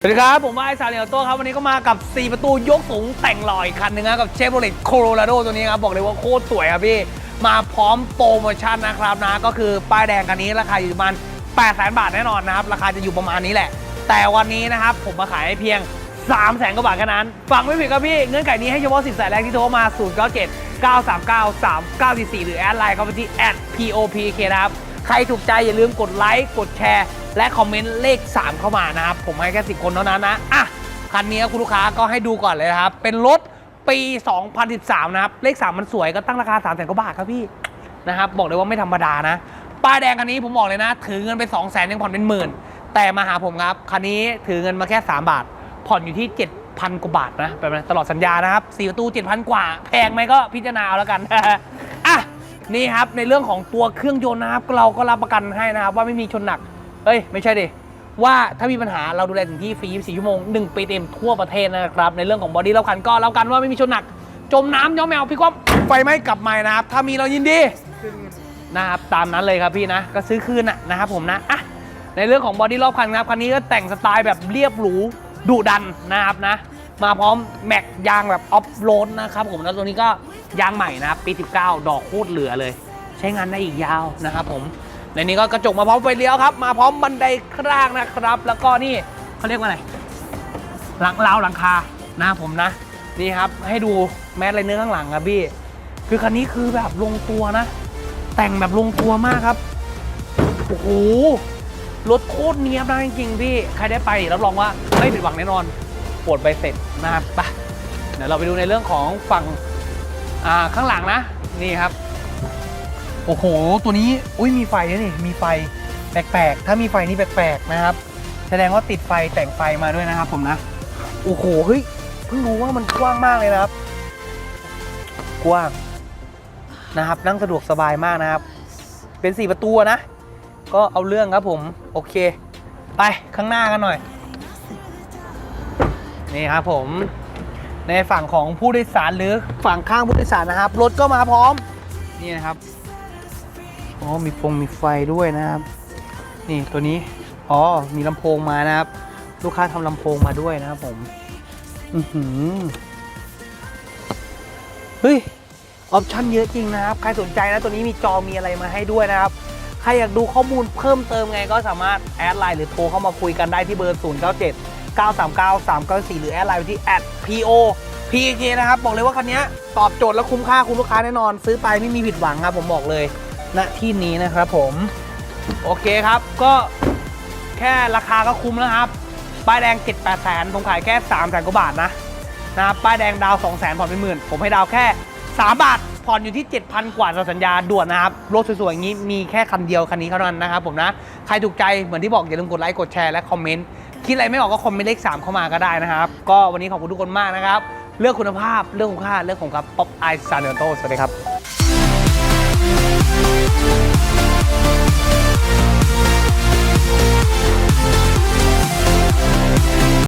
สวัสดีครับ ผมว่าไอซาเรียโต้ครับ วันนี้ก็มากับ 4 ประตูยกสูงแต่งหล่ออีกคันหนึ่งนะกับเชฟโรเลตโคโลราโดตัวนี้ครับ บอกเลยว่าโคตรสวยครับพี่ มาพร้อมโปรโมชั่นนะครับนะ ก็คือป้ายแดงคันนี้ราคาอยู่ประมาณ8 0 0 0 0บาทแน่นอนนะครับ ราคาจะอยู่ประมาณนี้แหละ แต่วันนี้นะครับ ผมมาขายให้เพียง3 0 0แสนกว่าบาทแค่นั้น ฟังไม่ผิดครับพี่ เงื่อนไขนี้ให้เฉพาะ10สายแรกที่โทรมา 0 9 7 9 3 9 3 9 4 4 หรือแอดไลน์เข้าไปที่ @popk นะครับใครถูกใจอย่าลืมกดไลค์กดแชร์ และคอมเมนต์เลข 3 เข้ามานะครับ ผมให้แค่10คนเท่านั้นนะอะคันนี้คุณลูกค้าก็ให้ดูก่อนเลยนะครับ เป็นรถปี 2013 นะครับ เลข 3 มันสวยก็ตั้งราคา3 0 0 0 0กว่าบาทครับพี่นะครับ บอกเลยว่าไม่ธรรมดานะ ป้ายแดงคันนี้ผมบอกเลยนะ ถือเงินไป 2 0 0 0 0 0ยังผ่อนเป็นหมื่น แต่มาหาผมครับ คันนี้ถือเงินมาแค่ 3 บาท ผ่อนอยู่ที่ 7,000 กว่าบาทนะแบบนั้นตลอดสัญญานะครับ4ประตู 7,000 กว่า แพงไหมก็พิจารณาเอาแล้วกันอะนี่ครับในเรื่องของตัวเครื่องยนต์นะครับเราก็รับประกันให้นะครับว่าไม่มีชนหนัก เอ้ยไม่ใช่ดิว่าถ้ามีปัญหาเราดูแลถึงที่ฟรี24ชั่วโมง1ปีเต็มทั่วประเทศนะครับในเรื่องของบอดี้รับประกันก็รับประกันว่าไม่มีชนหนัก จมน้ำย้อมแมวพี่ก้อมไฟไหม้กลับมานะครับถ้ามีเรายินดีนะครับตามนั้นเลยครับพี่นะ ก็ซื้อคืนนะนะครับผมนะอะในเรื่องของบอดี้รอบคันครับคันนี้ก็แต่งสไตล์แบบเรียบหรูดุดันนะครับนะ มาพร้อมแม็กยางแบบออฟโรดนะครับผมแล้วตัวนี้ก็ยางใหม่นะปี 19 ดอกโคตรเหลือเลย ใช้งานได้อีกยาวนะครับผม ในนี้ก็กระจกมาพร้อมไฟเลี้ยวครับ มาพร้อมบันไดข้างนะครับ แล้วก็นี่เขาเรียกว่าอะไร หลังราวหลังคานะครับผมนะ นี่ครับให้ดูแมสไรเนื้อข้างหลังครับพี่ คือคันนี้คือแบบลงตัวนะ แต่งแบบลงตัวมากครับ โอ้โห รถโคตรเนียบนะจริงๆพี่ ใครได้ไปรับรองว่าไม่ผิดหวังแน่นอนปวดใบเสร็จนะครับไปเดี๋ยวเราไปดูในเรื่องของฝั่งข้างหลังนะ นี่ครับ โอ้โห ตัวนี้ อุ้ยมีไฟด้วยนี่ มีไฟแปลกๆ ถ้ามีไฟนี่แปลกๆนะครับ แสดงว่าติดไฟแต่งไฟมาด้วยนะครับผมนะ โอ้โห เฮ้ย เพิ่งรู้ว่ามันกว้างมากเลยนะครับ กว้างนะครับ นั่งสะดวกสบายมากนะครับ เป็น4ประตูนะ ก็เอาเรื่องครับผม โอเค ไปข้างหน้ากันหน่อย นี่ครับผม ในฝั่งของผู้โดยสารหรือฝั่งข้างผู้โดยสารนะครับ รถก็มาพร้อม นี่นะครับ อ๋อมีฟงมีไฟด้วยนะครับ นี่ตัวนี้อ๋อมีลำโพงมานะครับ ลูกค้าทำลำโพงมาด้วยนะครับผมอือหือเฮ้ยออปชั่นเยอะจริงนะครับ ใครสนใจนะตัวนี้มีจอมีอะไรมาให้ด้วยนะครับ ใครอยากดูข้อมูลเพิ่มเติมไงก็สามารถแอดไลน์หรือโทรเข้ามาคุยกันได้ที่เบอร์ 0 9 7 9 3 9 3 9 4 หรือแอดไลน์ไปที่ @po pk นะครับ บอกเลยว่าคันนี้ตอบโจทย์และคุ้มค่าคุณลูกค้าแน่นอน ซื้อไปไม่มีผิดหวังครับผมบอกเลย ณที่นี้นะครับผมโอเคครับก็แค่ราคาก็คุ้มแล้วครับป้ายแดง7 8แสนผมขายแค่3แสนกว่าบาทนะนะครับป้ายแดงดาว2 0 0 0 0 0ผ่อนเป็นหมื่นผมให้ดาวแค่ 3 บาทผ่อนอยู่ที่ 7,000 กว่าสัญญาด่วนนะครับรถสวยๆอย่างนี้มีแค่คันเดียวคันนี้เท่านั้นนะครับผมนะใครถูกใจเหมือนที่บอกอย่าลืมกดไลค์กดแชร์และคอมเมนต์คิดอะไรไม่ออกก็คอมเมนต์เลข3เข้ามาก็ได้นะครับก็วันนี้ขอบคุณทุกคนมากนะครับเรื่องคุณภาพเรื่องคุณค่าเรื่องของกับป๊อปไอซ์ซานเนโตสวัสดีครับ Thank you.